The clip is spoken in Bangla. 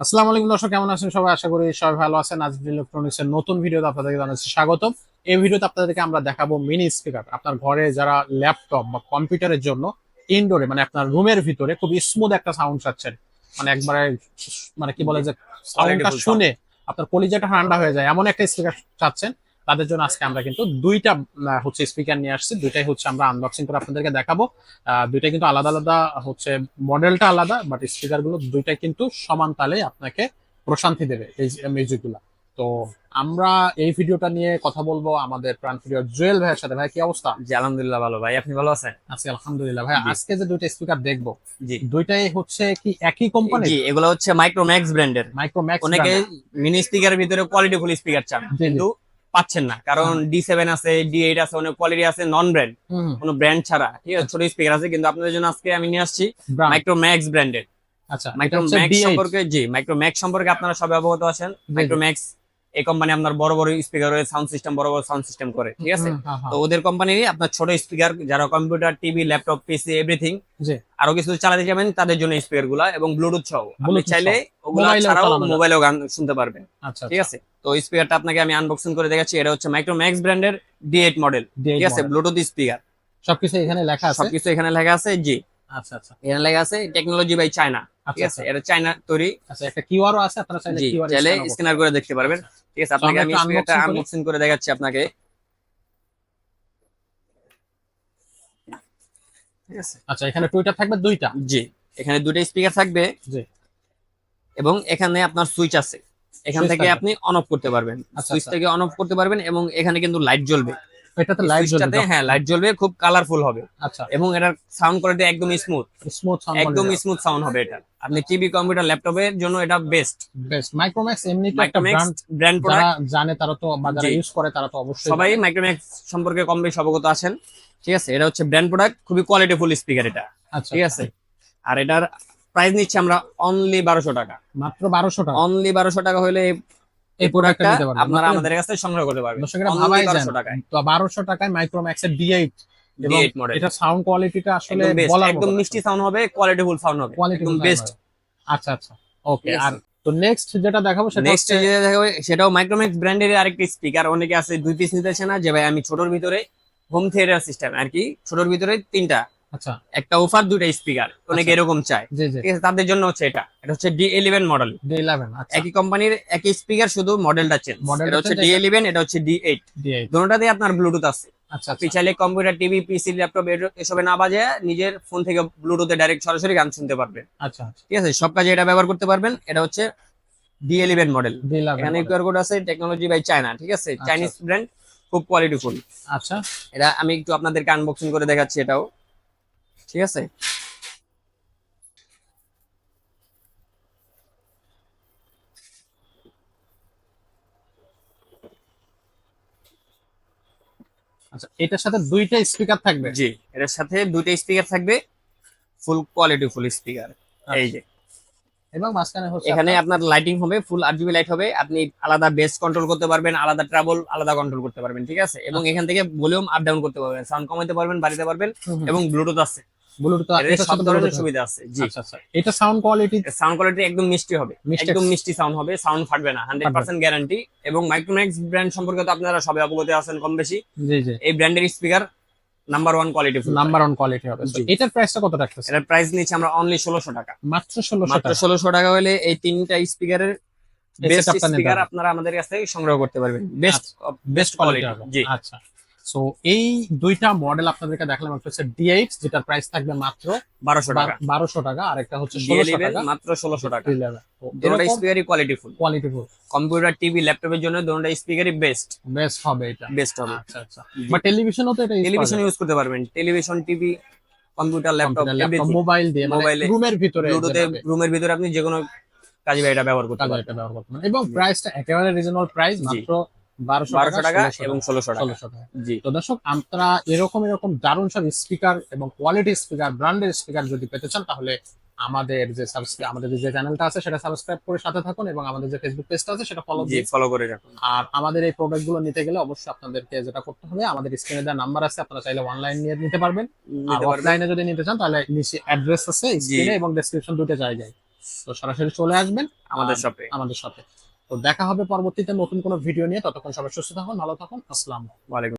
আসসালামু আলাইকুম দর্শক কেমন আছেন সবাই? আশা করি সবাই ভালো আছেন। আজ ইলেকট্রনিক্স এর নতুন ভিডিওতে আপনাদেরকে জানাচ্ছি স্বাগতম। এই ভিডিওতে আপনাদেরকে আমরা দেখাবো মিনি স্পিকার আপনার ঘরে যারা ল্যাপটপ বা কম্পিউটারের জন্য ইনডোরে মানে আপনার রুমের ভিতরে খুব স্মুথ একটা সাউন্ড চাচ্ছেন মানে একবারে মানে কি বলে যে সাউন্ডটা শুনে আপনার কলিজাটা ঠান্ডা হয়ে যায়। এমন একটা স্পিকার চাচ্ছেন তাদের জন্য আজকে আমরা কিন্তু দুইটা হচ্ছে স্পিকার নিয়ে আসছি। দুইটাই হচ্ছে আমরা আনবক্সিং করে আপনাদেরকে দেখাবো। আহ, দুইটাই কিন্তু আলাদা আলাদা হচ্ছে মডেলটা আলাদা বাট স্পিকারগুলো দুইটাই কিন্তু সমান তালে আপনাকে প্রশান্তি দেবে এই মিউজিকগুলা। তো আমরা এই ভিডিওটা নিয়ে কথা বলব আমাদের প্রাণ প্রিয় জুয়েল ভাইয়ের সাথে। ভাই কি অবস্থা? জি আলহামদুলিল্লাহ ভালো। ভাই আপনি ভালো আছেন? আজকে আলহামদুলিল্লাহ। ভাই আজকে যে দুইটা স্পিকার দেখব জি। দুইটাই হচ্ছে কি একই কোম্পানি জি এগুলো হচ্ছে মাইক্রোম্যাক্স ব্র্যান্ডের মাইক্রোম্যাক্স অনেকে মিনি স্পিকারের ভিতরে কোয়ালিটি ফুল স্পিকার চান। কিন্তু পাচ্ছেন না। কারণ ডি সেভেন আছে ডি এইট আছে অনেক কোয়ালিটি আছে নন ব্র্যান্ড কোনো ব্র্যান্ড ছাড়া ঠিক আছে? ছোট স্পিকার আছে কিন্তু আপনাদের জন্য আজকে আমি নিয়ে আসছি মাইক্রো ম্যাক্স ব্র্যান্ডের আচ্ছা মাইক্রো ম্যাক্স সম্পর্কে জি মাইক্রো ম্যাক্স সম্পর্কে আপনারা সবাই অবগত আছেন। মাইক্রোম্যাক্স এই কোম্পানি আপনার বড় বড় স্পিকার রয়েছে সাউন্ড সিস্টেম বড় বড় সাউন্ড সিস্টেম করে ঠিক আছে। তো ওদের কোম্পানি আপনার ছোট স্পিকার যারা computer TV laptop PC everything আরও কিছু চালাতে যাবেন তাদের জন্য স্পিকারগুলা এবং ব্লুটুথ সহ। আপনি চাইলে ওগুলা ছাড়াও মোবাইলেও গান শুনতে পারবেন আচ্ছা ঠিক আছে? তো স্পিকারটা আপনাকে আমি আনবক্সিং করে দেখাচ্ছি এটা হচ্ছে মাইক্রোম্যাক্স ব্র্যান্ডের ডি এইট মডেল ঠিক আছে? ব্লুটুথ স্পিকার সবকিছু এখানে লেখা আছে? সবকিছু এখানে লেখা আছে জি। আচ্ছা আচ্ছা। এখানে লেখা আছে টেকনোলজি বাই চায়না ঠিক আচ্ছা আছে? এটা চায়না তৈরি। আচ্ছা একটা কিউআরও আছে আপনারা চাইলে কিউআর চাইলে স্ক্যানার করে দেখতে পারবেন। ঠিক আছে আপনাকে আমি করি। আনবক্সিং করে দেখাচ্ছি আপনাকে ঠিক আছে আচ্ছা এখানে টুইটার থাকবে দুইটা জি এখানে দুইটা স্পিকার থাকবে জি। এবং এখানে আপনার সুইচ আছে এখান থেকে আপনি অন অফ করতে পারবেন আচ্ছা, সুইচ আচ্ছা। থেকে অন অফ করতে পারবেন এবং এখানে কিন্তু লাইট জ্বলবে এটাতে লাইট সুইচটাতে জ্বলবে হ্যাঁ লাইট জ্বলবে খুব কালারফুল হবে। আচ্ছা। এবং এটার সাউন্ড কোয়ালিটি একদম স্মুথ স্মুথ সাউন্ড একদম স্মুথ সাউন্ড হবে এটা। আপনি টিভি কম্পিউটার ল্যাপটপের জন্য এটা বেস্ট বেস্ট মাইক্রোম্যাক্স এমনি তো একটা ব্র্যান্ড ব্র্যান্ড প্রোডাক্ট জানে তারা তো বা যারা ইউজ করে তারা তো অবশ্যই সবাই মাইক্রোম্যাক্স সম্পর্কে কম বেশি অবগত আছেন। ঠিক আছে এটা হচ্ছে ব্র্যান্ড প্রোডাক্ট খুবই কোয়ালিটিফুল স্পিকার এটা। আচ্ছা। ঠিক আছে? আর এটার প্রাইস নিচ্ছি আমরা অনলি বারোশো টাকা। মাত্র বারোশো টাকা। অনলি বারোশো টাকা হলে এই প্রোডাক্টটা নিতে পারবেন আপনারা আমাদের কাছ সংগ্রহ করতে পারবেন। দর্শকেরা ভাবাই যায় 1200 টাকায়। তো বারোশো টাকায় মাইক্রোম্যাক্স এর ডি এইট এবং D8 মডেল এটা সাউন্ড কোয়ালিটিটা আসলে একদম একদম মিষ্টি সাউন্ড হবে কোয়ালিটিফুল সাউন্ড হবে একদম বেস্ট আচ্ছা আচ্ছা। ওকে আর তো নেক্সট যেটা দেখাবো সেটা নেক্সট যেটা দেখাবো সেটাও মাইক্রোম্যাক্স ব্র্যান্ডের আরেকটি স্পিকার অনেকে আছে দুই পিস নিতে চায় না যে ভাই আমি ছোটর ভিতরে হোম থিয়েটার সিস্টেম আর কি? ছোটর ভিতরে তিনটা। আচ্ছা। একটা অফার দুইটা স্পিকার অনেকে আচ্ছা। এরকম চায়। ঠিক আছে তাদের জন্য হচ্ছে এটা। এটা হচ্ছে D eleven model D eleven আচ্ছা। একই কোম্পানির একই স্পিকার শুধু মডেলটা চেঞ্জ এটা হচ্ছে ডি ইলেভেন এটা হচ্ছে ডি এইট ডি দুটোটাতে আপনার ব্লুটুথ আছে। আচ্ছা আচ্ছা। চাইলে কম্পিউটার টিভি পিসি ল্যাপটপ এসবে না বাজে নিজের ফোন থেকে ব্লুটুথে ডাইরেক্ট সরাসরি গান শুনতে পারবেন আচ্ছা আচ্ছা। ঠিক আছে সব কাজে এটা ব্যবহার করতে পারবেন। এটা হচ্ছে ডি ইলেভেন মডেল এখানে কিউআর কোড আছে টেকনোলজি বাই চায়না ঠিক আছে? আচ্ছা। চাইনিজ ব্র্যান্ড খুব কোয়ালিটিফুল আচ্ছা। এটা আমি একটু আপনাদেরকে আনবক্সিং করে দেখাচ্ছি এটাও। ঠিক আছে? আচ্ছা এটার সাথে দুইটা স্পিকার থাকবে? জি এটার সাথে দুইটা স্পিকার থাকবে ফুল কোয়ালিটি ফুল স্পিকার এই যে। এবং মাঝখানে হচ্ছে এখানে আপনার- লাইটিং হবে ফুল আরজিবি লাইট হবে আপনি আলাদা বেস কন্ট্রোল করতে পারবেন আলাদা ট্রাবল আলাদা কন্ট্রোল করতে পারবেন ঠিক আছে? এবং আচ্ছা। এখান থেকে ভলিউম আপ ডাউন করতে পারবেন সাউন্ড কমাতে পারবেন বাড়িতে পারবেন। এবং ব্লুটুথ আছে। ব্লুটুথ সব ধরনের সুবিধা আছে জি। আচ্ছা আচ্ছা। এটা সাউন্ড কোয়ালিটি সাউন্ড কোয়ালিটি একদম মিষ্টি হবে একদম মিষ্টি সাউন্ড হবে সাউন্ড ফাটবে না হান্ড্রেড পার্সেন্ট গ্যারান্টি এবং মাইক্রোম্যাক্স ব্র্যান্ড সম্পর্কে তো আপনারা সবাই অবগত আছেন কম বেশি। জি জি। এই ব্র্যান্ডের speaker number one quality number one quality হবে। এটার প্রাইসটা কত রাখতেছে এটার প্রাইস আমরা অনলি টাকা। মাত্র টাকা। হলে এই তিনটা স্পিকারের বেস্ট স্পিকার আপনারা আমাদের কাছ থেকে সংগ্রহ করতে পারবেন। বেস্ট বেস্ট কোয়ালিটি জি। আচ্ছা। সো এই দুইটা মডেল আপনাদেরকে দেখালাম একটা হচ্ছে ডি8 যেটার প্রাইস থাকবে মাত্র বারোশো টাকা। বারোশো টাকা আর একটা হচ্ছে ষোলোশো টাকা। মাত্র ষোলোশো টাকা। দুটোটা কোয়ালিটি ফুল কম্পিউটার টিভি ল্যাপটপের জন্য দুটোটা স্পিকারই বেস্ট বেস্ট হবে এটা। বেস্ট হবে। আচ্ছা আচ্ছা। বা টেলিভিশনও তো এটা টেলিভিশন ইউজ করতে পারবেন। Television TV computer laptop mobile দিয়ে মানে রুমের ভিতরে রুমের ভিতরে আপনি যে কোনো কাজে এটা ব্যবহার করতে পারবেন। এটা ব্যবহার করতে পারেন। এবং প্রাইসটা একেবারে রিজনেবল প্রাইস মাত্র বারোশো বারোশো টাকা এবং ষোলোশো ষোলোশো টাকা। জি। তো দর্শক আপনারা এরকম এরকম দারুণ সব স্পিকার এবং কোয়ালিটি স্পিকার ব্র্যান্ডের স্পিকার যদি পেতে চান তাহলে আমাদের যে সাবস্ক্রাইব আমাদের যে চ্যানেলটা আছে সেটা সাবস্ক্রাইব করে সাথে থাকুন এবং আমাদের যে ফেসবুক পেজটা আছে সেটা ফলো দিয়ে ফলো করে রাখুন। আর আমাদের এই প্রোডাক্টগুলো নিতে গেলে অবশ্যই আপনাদেরকে যেটা করতে হবে আমাদের স্ক্রিনে দেওয়া নাম্বার আছে আপনারা চাইলে অনলাইন নিয়ে নিতে পারবেন। আর অফলাইনে যদি নিতে চান তাহলে নিচে অ্যাড্রেস আছে স্ক্রিনে এবং ডেসক্রিপশন দুটো জায়গায়। তো সরাসরি চলে আসবেন আমাদের শপে আমাদের সাথে তো দেখা হবে পরবর্তীতে নতুন কোনো ভিডিও নিয়ে। ততক্ষণ সবাই সুস্থ থাকুন, ভালো থাকুন। আসসালাম ওয়ালাইকুম